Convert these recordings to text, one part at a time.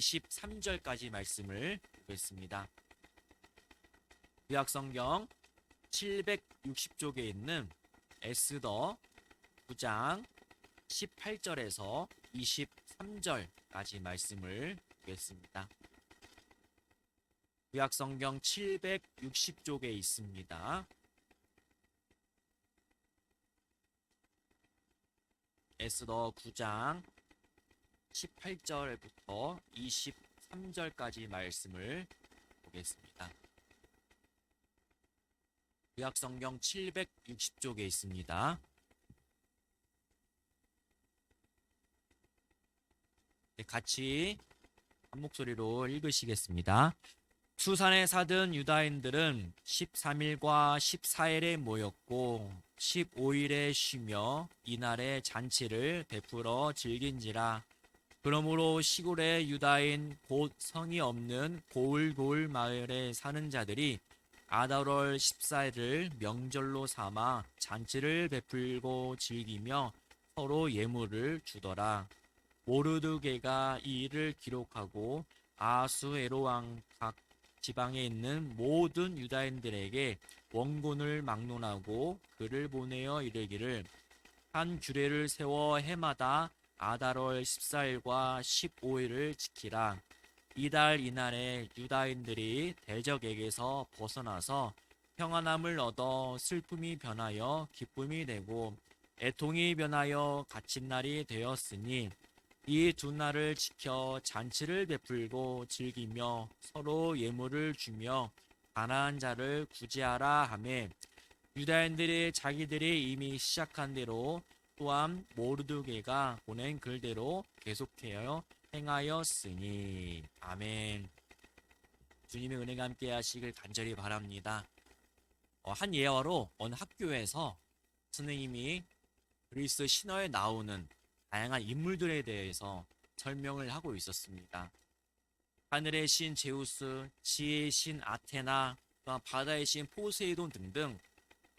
23절까지 말씀을 보겠습니다. 구약 성경 760쪽에 있는 에스더 9장 18절에서 23절까지 말씀을 보겠습니다. 구약 성경 760쪽에 있습니다. 에스더 9장 18절부터 23절까지 말씀을 보겠습니다. 구약성경 760쪽에 있습니다. 네, 같이 한 목소리로 읽으시겠습니다. 수산에 사든 유다인들은 13일과 14일에 모였고 15일에 쉬며 이날에 잔치를 베풀어 즐긴지라 그러므로 시골의 유다인 곧 성이 없는 고을고을 마을에 사는 자들이 아달월 14일을 명절로 삼아 잔치를 베풀고 즐기며 서로 예물을 주더라. 모르드게가 이 일을 기록하고 아수에로 왕 각 지방에 있는 모든 유다인들에게 원군을 막론하고 글을 보내어 이르기를 한 규례를 세워 해마다 아달월 14일과 15일을 지키라. 이달 이날에 유다인들이 대적에게서 벗어나서 평안함을 얻어 슬픔이 변하여 기쁨이 되고 애통이 변하여 갇힌 날이 되었으니 이 두 날을 지켜 잔치를 베풀고 즐기며 서로 예물을 주며 가난한 자를 구제하라 하매 유다인들이 자기들이 이미 시작한 대로 또한 모르드게가 보낸 글대로 계속하여 행하였으니 아멘. 주님의 은혜가 함께 하시길 간절히 바랍니다. 어, 한 예화로 어느 학교에서 선생님이 그리스 신화에 나오는 다양한 인물들에 대해서 설명을 하고 있었습니다. 하늘의 신 제우스, 지혜의 신 아테나, 또한 바다의 신 포세이돈 등등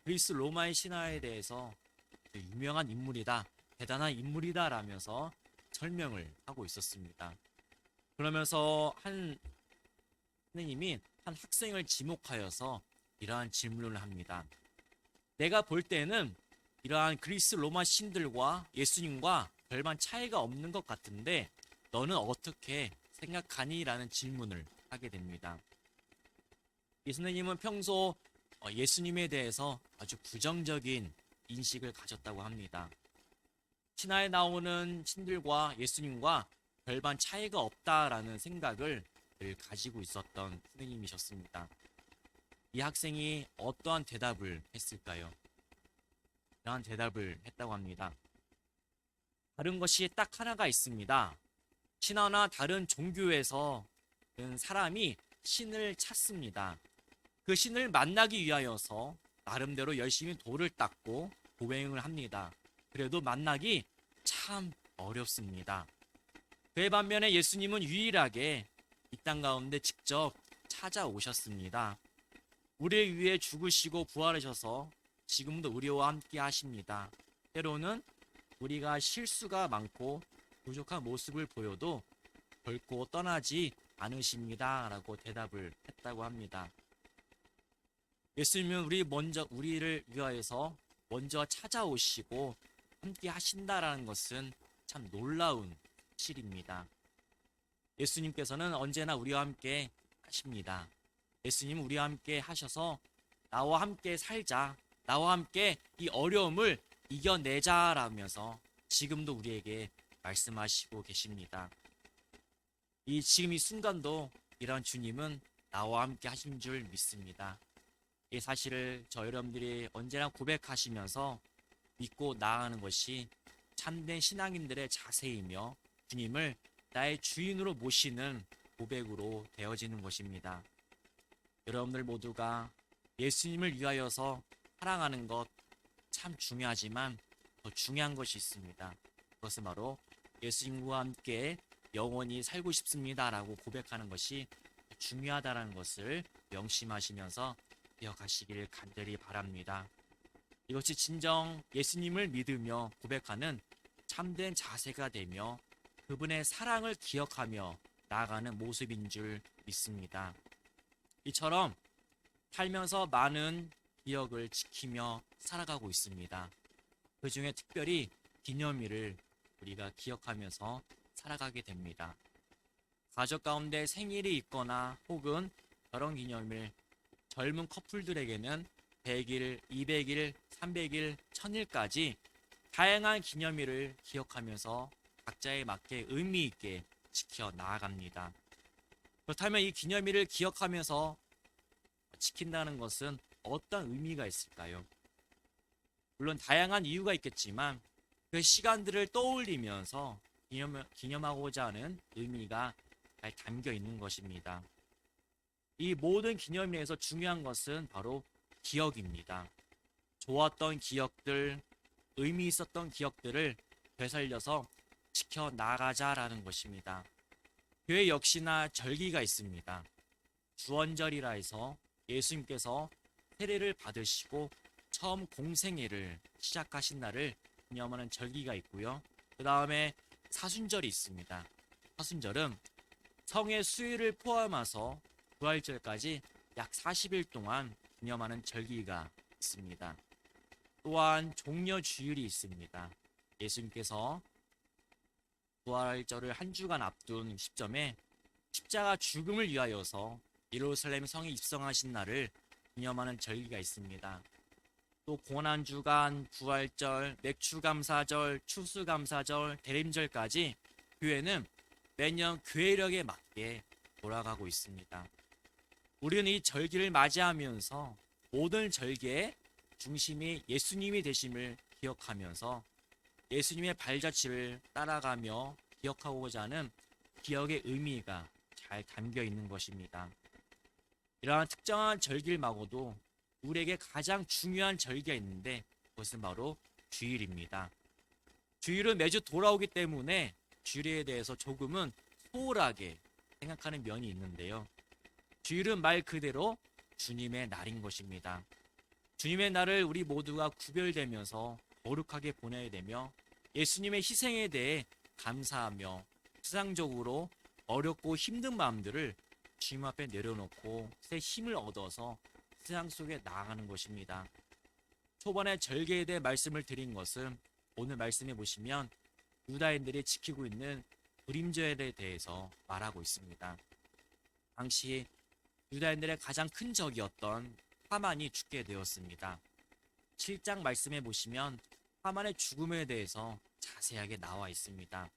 그리스 로마의 신화에 대해서 유명한 인물이다, 대단한 인물이다 라면서 설명을 하고 있었습니다. 그러면서 한 선생님이 한 학생을 지목하여서 이러한 질문을 합니다. 내가 볼 때는 이러한 그리스 로마 신들과 예수님과 별반 차이가 없는 것 같은데 너는 어떻게 생각하니? 라는 질문을 하게 됩니다. 이 선생님은 평소 어, 예수님에 대해서 아주 부정적인 인식을 가졌다고 합니다. 신화에 나오는 신들과 예수님과 별반 차이가 없다라는 생각을 늘 가지고 있었던 선생님이셨습니다. 이 학생이 어떠한 대답을 했을까요? 이러한 대답을 했다고 합니다. 다른 것이 딱 하나가 있습니다. 신화나 다른 종교에서 그 사람이 신을 찾습니다. 그 신을 만나기 위하여서 나름대로 열심히 돌을 닦고 고행을 합니다. 그래도 만나기 참 어렵습니다. 그에 반면에 예수님은 유일하게 이 땅 가운데 직접 찾아오셨습니다. 우리를 위해 죽으시고 부활하셔서 지금도 우리와 함께 하십니다. 때로는 우리가 실수가 많고 부족한 모습을 보여도 결코 떠나지 않으십니다. 라고 대답을 했다고 합니다. 예수님은 우리 먼저 우리를 위하여서 먼저 찾아오시고 함께 하신다라는 것은 참 놀라운 실입니다. 예수님께서는 언제나 우리와 함께 하십니다. 예수님은 우리와 함께 하셔서 나와 함께 살자, 나와 함께 이 어려움을 이겨내자라면서 지금도 우리에게 말씀하시고 계십니다. 이 지금 이 순간도 이런 주님은 나와 함께 하신 줄 믿습니다. 이 사실을 저 여러분들이 언제나 고백하시면서 믿고 나아가는 것이 참된 신앙인들의 자세이며 주님을 나의 주인으로 모시는 고백으로 되어지는 것입니다. 여러분들 모두가 예수님을 위하여서 사랑하는 것 참 중요하지만 더 중요한 것이 있습니다. 그것은 바로 예수님과 함께 영원히 살고 싶습니다라고 고백하는 것이 중요하다는 것을 명심하시면서 기억하시길 간절히 바랍니다. 이것이 진정 예수님을 믿으며 고백하는 참된 자세가 되며 그분의 사랑을 기억하며 나아가는 모습인 줄 믿습니다. 이처럼 살면서 많은 기억을 지키며 살아가고 있습니다. 그 중에 특별히 기념일을 우리가 기억하면서 살아가게 됩니다. 가족 가운데 생일이 있거나 혹은 결혼 기념일, 젊은 커플들에게는 100일, 200일, 300일, 1000일까지 다양한 기념일을 기억하면서 각자에 맞게 의미 있게 지켜 나아갑니다. 그렇다면 이 기념일을 기억하면서 지킨다는 것은 어떤 의미가 있을까요? 물론 다양한 이유가 있겠지만 그 시간들을 떠올리면서 기념, 기념하고자 하는 의미가 잘 담겨 있는 것입니다. 이 모든 기념일에서 중요한 것은 바로 기억입니다. 좋았던 기억들, 의미 있었던 기억들을 되살려서 지켜 나가자라는 것입니다. 교회 역시나 절기가 있습니다. 주원절이라 해서 예수님께서 세례를 받으시고 처음 공생애를 시작하신 날을 기념하는 절기가 있고요. 그 다음에 사순절이 있습니다. 사순절은 성의 수일을 포함해서 부활절까지 약 40일 동안 기념하는 절기가 있습니다. 또한 종려 주일이 있습니다. 예수님께서 부활절을 한 주간 앞둔 시점에 십자가 죽음을 위하여서 예루살렘 성에 입성하신 날을 기념하는 절기가 있습니다. 또 고난 주간, 부활절, 맥추감사절, 추수감사절, 대림절까지 교회는 매년 교회력에 맞게 돌아가고 있습니다. 우리는 이 절기를 맞이하면서 모든 절기의 중심이 예수님이 되심을 기억하면서 예수님의 발자취를 따라가며 기억하고자 하는 기억의 의미가 잘 담겨 있는 것입니다. 이러한 특정한 절기를 마고도 우리에게 가장 중요한 절기가 있는데 그것은 바로 주일입니다. 주일은 매주 돌아오기 때문에 주일에 대해서 조금은 소홀하게 생각하는 면이 있는데요. 주일은 말 그대로 주님의 날인 것입니다. 주님의 날을 우리 모두가 구별되면서 거룩하게 보내야 되며 예수님의 희생에 대해 감사하며 세상적으로 어렵고 힘든 마음들을 주님 앞에 내려놓고 새 힘을 얻어서 세상 속에 나아가는 것입니다. 초반에 절개에 대해 말씀을 드린 것은 오늘 말씀해 보시면 유다인들이 지키고 있는 그림자에 대해서 말하고 있습니다. 당시 유다인들의 가장 큰 적이었던 하만이 죽게 되었습니다. 7장 말씀해 보시면 하만의 죽음에 대해서 자세하게 나와 있습니다.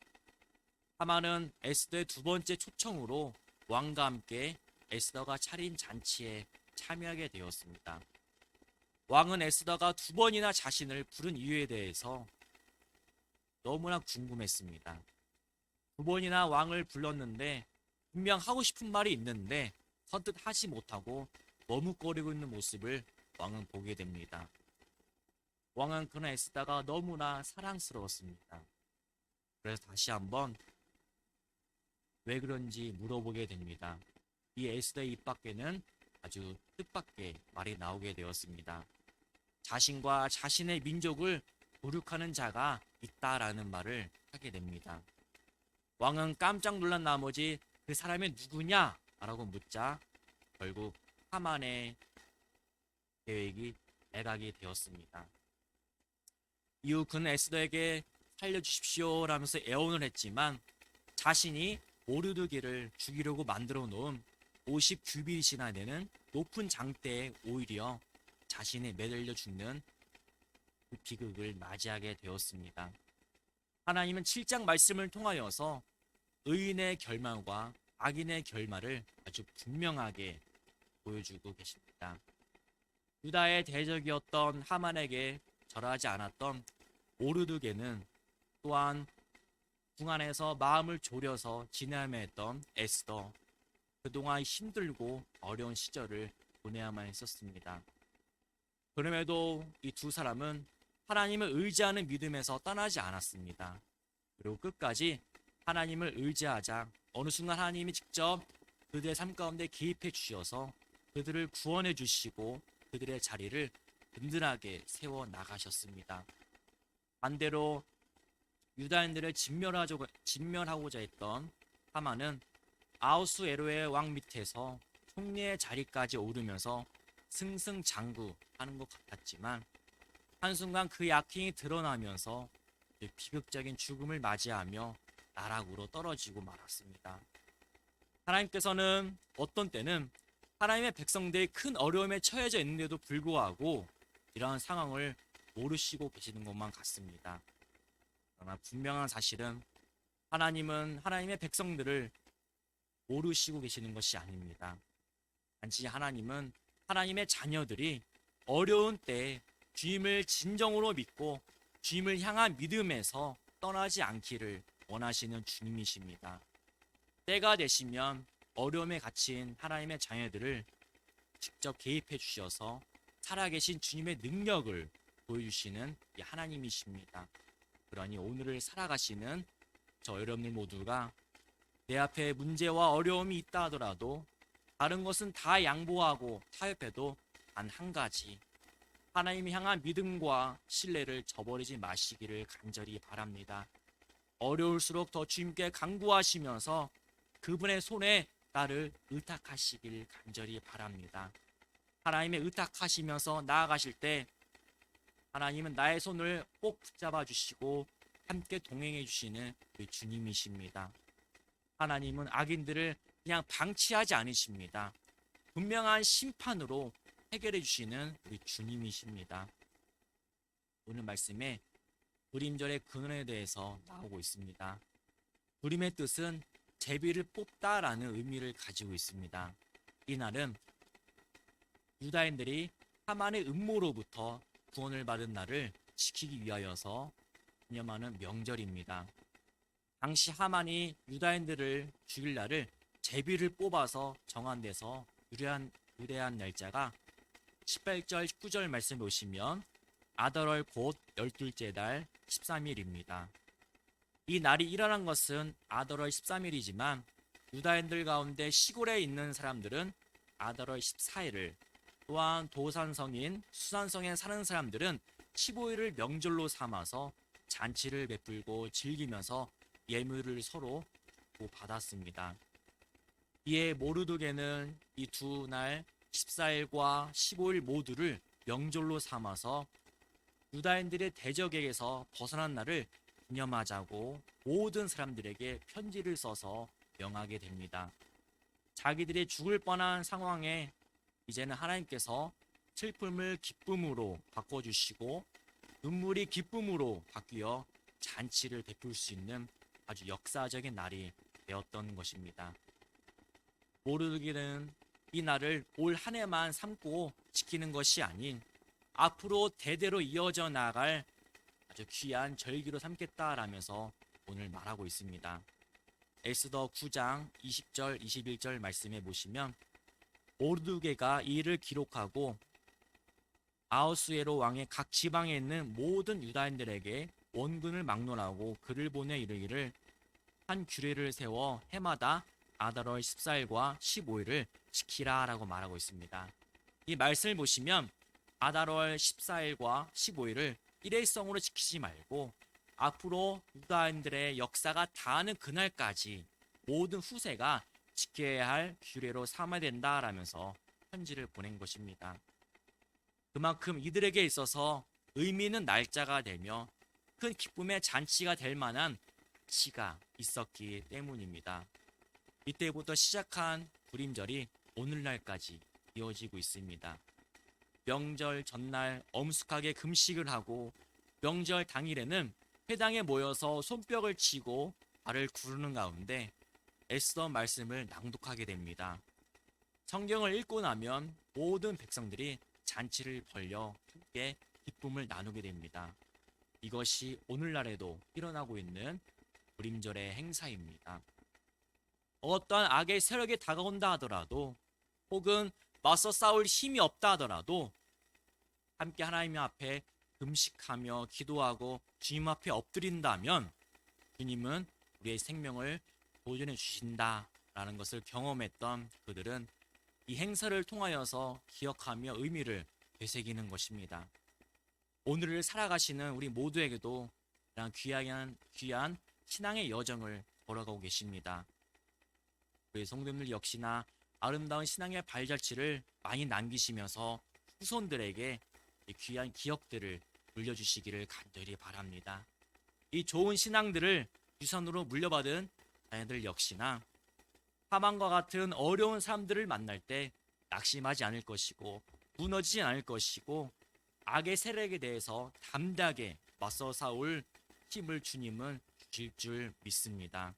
하만은 에스더의 두 번째 초청으로 왕과 함께 에스더가 차린 잔치에 참여하게 되었습니다. 왕은 에스더가 두 번이나 자신을 부른 이유에 대해서 너무나 궁금했습니다. 두 번이나 왕을 불렀는데 분명 하고 싶은 말이 있는데 선뜻 하지 못하고 머뭇거리고 있는 모습을 왕은 보게 됩니다. 왕은 그나 에스더가 너무나 사랑스러웠습니다. 그래서 다시 한번 왜 그런지 물어보게 됩니다. 이 에스더의 입 밖에는 아주 뜻밖의 말이 나오게 되었습니다. 자신과 자신의 민족을 부룩하는 자가 있다라는 말을 하게 됩니다. 왕은 깜짝 놀란 나머지 그 사람이 누구냐? 라고 묻자 결국 하만의 계획이 애각이 되었습니다. 이후 그는 에스더에게 살려주십시오 라면서 애원을 했지만 자신이 오르드기를 죽이려고 만들어 놓은 50규빗이나 되는 높은 장대에 오히려 자신이 매달려 죽는 그 비극을 맞이하게 되었습니다. 하나님은 7장 말씀을 통하여서 의인의 결말과 악인의 결말을 아주 분명하게 보여주고 계십니다. 유다의 대적이었던 하만에게 절하지 않았던 오르드게는 또한 궁안에서 마음을 졸여서 지내야만 했던 에스더 그동안 힘들고 어려운 시절을 보내야만 했었습니다. 그럼에도 이 두 사람은 하나님을 의지하는 믿음에서 떠나지 않았습니다. 그리고 끝까지 하나님을 의지하자 어느 순간 하나님이 직접 그들의 삶 가운데 개입해 주셔서 그들을 구원해 주시고 그들의 자리를 든든하게 세워 나가셨습니다. 반대로 유다인들을 진멸하고자, 진멸하고 자 했던 하만은 아우스 에로의 왕 밑에서 총리의 자리까지 오르면서 승승장구하는 것 같았지만 한순간 그 약행이 드러나면서 비극적인 죽음을 맞이하며 나락으로 떨어지고 말았습니다. 하나님께서는 어떤 때는 하나님의 백성들이 큰 어려움에 처해져 있는데도 불구하고 이러한 상황을 모르시고 계시는 것만 같습니다. 그러나 분명한 사실은 하나님은 하나님의 백성들을 모르시고 계시는 것이 아닙니다. 단지 하나님은 하나님의 자녀들이 어려운 때에 주임을 진정으로 믿고 주임을 향한 믿음에서 떠나지 않기를 원하시는 주님이십니다. 때가 되시면 어려움에 갇힌 하나님의 자녀들을 직접 개입해 주셔서 살아계신 주님의 능력을 보여주시는 이 하나님이십니다. 그러니 오늘을 살아가시는 저 여러분들 모두가 내 앞에 문제와 어려움이 있다 하더라도 다른 것은 다 양보하고 타협해도 단 한 가지 하나님이 향한 믿음과 신뢰를 저버리지 마시기를 간절히 바랍니다. 어려울수록 더 주님께 간구하시면서 그분의 손에 나를 의탁하시길 간절히 바랍니다. 하나님의 의탁하시면서 나아가실 때 하나님은 나의 손을 꼭 붙잡아 주시고 함께 동행해 주시는 우리 주님이십니다. 하나님은 악인들을 그냥 방치하지 않으십니다. 분명한 심판으로 해결해 주시는 우리 주님이십니다. 오늘 말씀에 불임절의 근원에 대해서 나오고 있습니다. 불임의 뜻은 제비를 뽑다라는 의미를 가지고 있습니다. 이날은 유다인들이 하만의 음모로부터 구원을 받은 날을 지키기 위하여서 기념하는 명절입니다. 당시 하만이 유다인들을 죽일 날을 제비를 뽑아서 정한 데서 유래한 유래한 날짜가 18절 19절 말씀 보시면 아달월 곧 열둘째 달 13일입니다. 이 날이 일어난 것은 아달월 13일이지만 유다인들 가운데 시골에 있는 사람들은 아달월 14일을 또한 도산성인 수산성에 사는 사람들은 15일을 명절로 삼아서 잔치를 베풀고 즐기면서 예물을 서로 받았습니다. 이에 모르드게는 이 두 날 14일과 15일 모두를 명절로 삼아서 유다인들의 대적에게서 벗어난 날을 기념하자고 모든 사람들에게 편지를 써서 명하게 됩니다. 자기들이 죽을 뻔한 상황에 이제는 하나님께서 슬픔을 기쁨으로 바꿔주시고 눈물이 기쁨으로 바뀌어 잔치를 베풀 수 있는 아주 역사적인 날이 되었던 것입니다. 모르기는 이 날을 올 한 해만 삼고 지키는 것이 아닌 앞으로 대대로 이어져 나갈 아주 귀한 절기로 삼겠다라면서 오늘 말하고 있습니다. 에스더 9장 20절 21절 말씀에 보시면 모르드게가 이 일을 기록하고 아우스에로 왕의 각 지방에 있는 모든 유다인들에게 원군을 막론하고 그를 보내 이르기를 한 규례를 세워 해마다 아달월 14일과 15일을 지키라라고 말하고 있습니다. 이 말씀을 보시면 아달월 14일과 15일을 일회성으로 지키지 말고 앞으로 유다인들의 역사가 다하는 그날까지 모든 후세가 지켜야 할 규례로 삼아야 된다라면서 편지를 보낸 것입니다. 그만큼 이들에게 있어서 의미 있는 날짜가 되며 큰 기쁨의 잔치가 될 만한 가치가 있었기 때문입니다. 이때부터 시작한 불임절이 오늘날까지 이어지고 있습니다. 명절 전날 엄숙하게 금식을 하고 명절 당일에는 회당에 모여서 손뼉을 치고 발을 구르는 가운데 애쓰던 말씀을 낭독하게 됩니다. 성경을 읽고 나면 모든 백성들이 잔치를 벌려 함께 기쁨을 나누게 됩니다. 이것이 오늘날에도 일어나고 있는 불임절의 행사입니다. 어떠한 악의 세력이 다가온다 하더라도 혹은 맞서 싸울 힘이 없다 하더라도 함께 하나님 앞에 금식하며 기도하고 주님 앞에 엎드린다면 주님은 우리의 생명을 보존해 주신다라는 것을 경험했던 그들은 이 행사를 통하여서 기억하며 의미를 되새기는 것입니다. 오늘을 살아가시는 우리 모두에게도 이런 귀한 귀한 신앙의 여정을 걸어가고 계십니다. 우리 성도님들 역시나 아름다운 신앙의 발자취를 많이 남기시면서 후손들에게 이 귀한 기억들을 물려주시기를 간절히 바랍니다. 이 좋은 신앙들을 유산으로 물려받은 자녀들 역시나 하만과 같은 어려운 사람들을 만날 때 낙심하지 않을 것이고 무너지지 않을 것이고 악의 세력에 대해서 담대하게 맞서 싸울 힘을 주님은 주실 줄 믿습니다.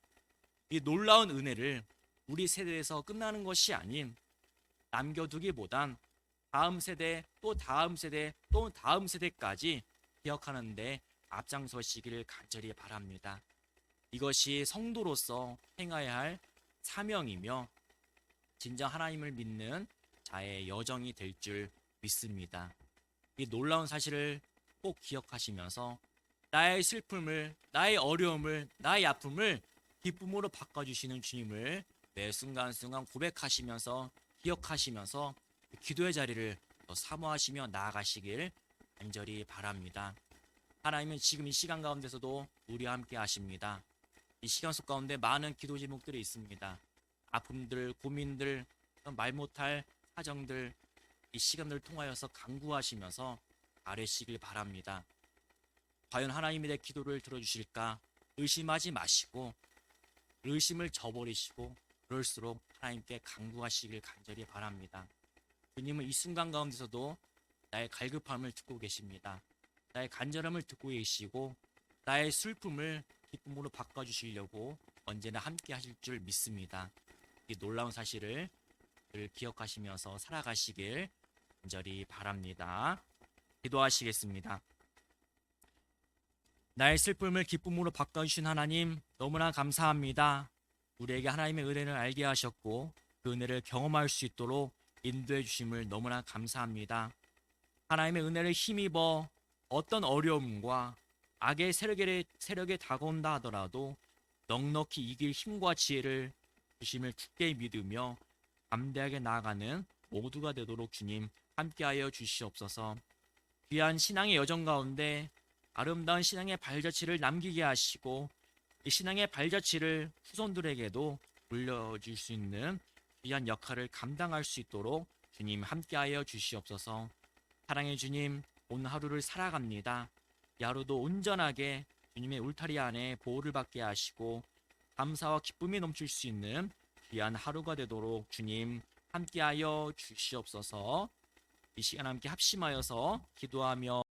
이 놀라운 은혜를 우리 세대에서 끝나는 것이 아닌 남겨두기보단 다음 세대 또 다음 세대 또 다음 세대까지 기억하는데 앞장서시기를 간절히 바랍니다. 이것이 성도로서 행해야 할 사명이며 진정 하나님을 믿는 자의 여정이 될 줄 믿습니다. 이 놀라운 사실을 꼭 기억하시면서 나의 슬픔을, 나의 어려움을, 나의 아픔을 기쁨으로 바꿔주시는 주님을 매 순간순간 고백하시면서 기억하시면서 기도의 자리를 더 사모하시며 나아가시길 간절히 바랍니다. 하나님은 지금 이 시간 가운데서도 우리와 함께 하십니다. 이 시간 속 가운데 많은 기도 제목들이 있습니다. 아픔들, 고민들, 말 못할 사정들 이 시간을 통하여서 강구하시면서 아뢰시길 바랍니다. 과연 하나님이 내 기도를 들어주실까 의심하지 마시고 의심을 저버리시고 그럴수록 하나님께 강구하시길 간절히 바랍니다. 주님은 이 순간 가운데서도 나의 갈급함을 듣고 계십니다. 나의 간절함을 듣고 계시고 나의 슬픔을 기쁨으로 바꿔주시려고 언제나 함께 하실 줄 믿습니다. 이 놀라운 사실을 늘 기억하시면서 살아가시길 간절히 바랍니다. 기도하시겠습니다. 나의 슬픔을 기쁨으로 바꿔주신 하나님 너무나 감사합니다. 우리에게 하나님의 은혜를 알게 하셨고 그 은혜를 경험할 수 있도록 인도해 주심을 너무나 감사합니다. 하나님의 은혜를 힘입어 어떤 어려움과 악의 세력에, 세력에 다가온다 하더라도 넉넉히 이길 힘과 지혜를 주심을 굳게 믿으며 담대하게 나아가는 모두가 되도록 주님 함께하여 주시옵소서. 귀한 신앙의 여정 가운데 아름다운 신앙의 발자취를 남기게 하시고 이 신앙의 발자취를 후손들에게도 물려줄 수 있는 귀한 역할을 감당할 수 있도록 주님 함께하여 주시옵소서. 사랑의 주님, 오늘 하루를 살아갑니다. 이 하루도 온전하게 주님의 울타리 안에 보호를 받게 하시고 감사와 기쁨이 넘칠 수 있는 귀한 하루가 되도록 주님 함께하여 주시옵소서. 이 시간 함께 합심하여서 기도하며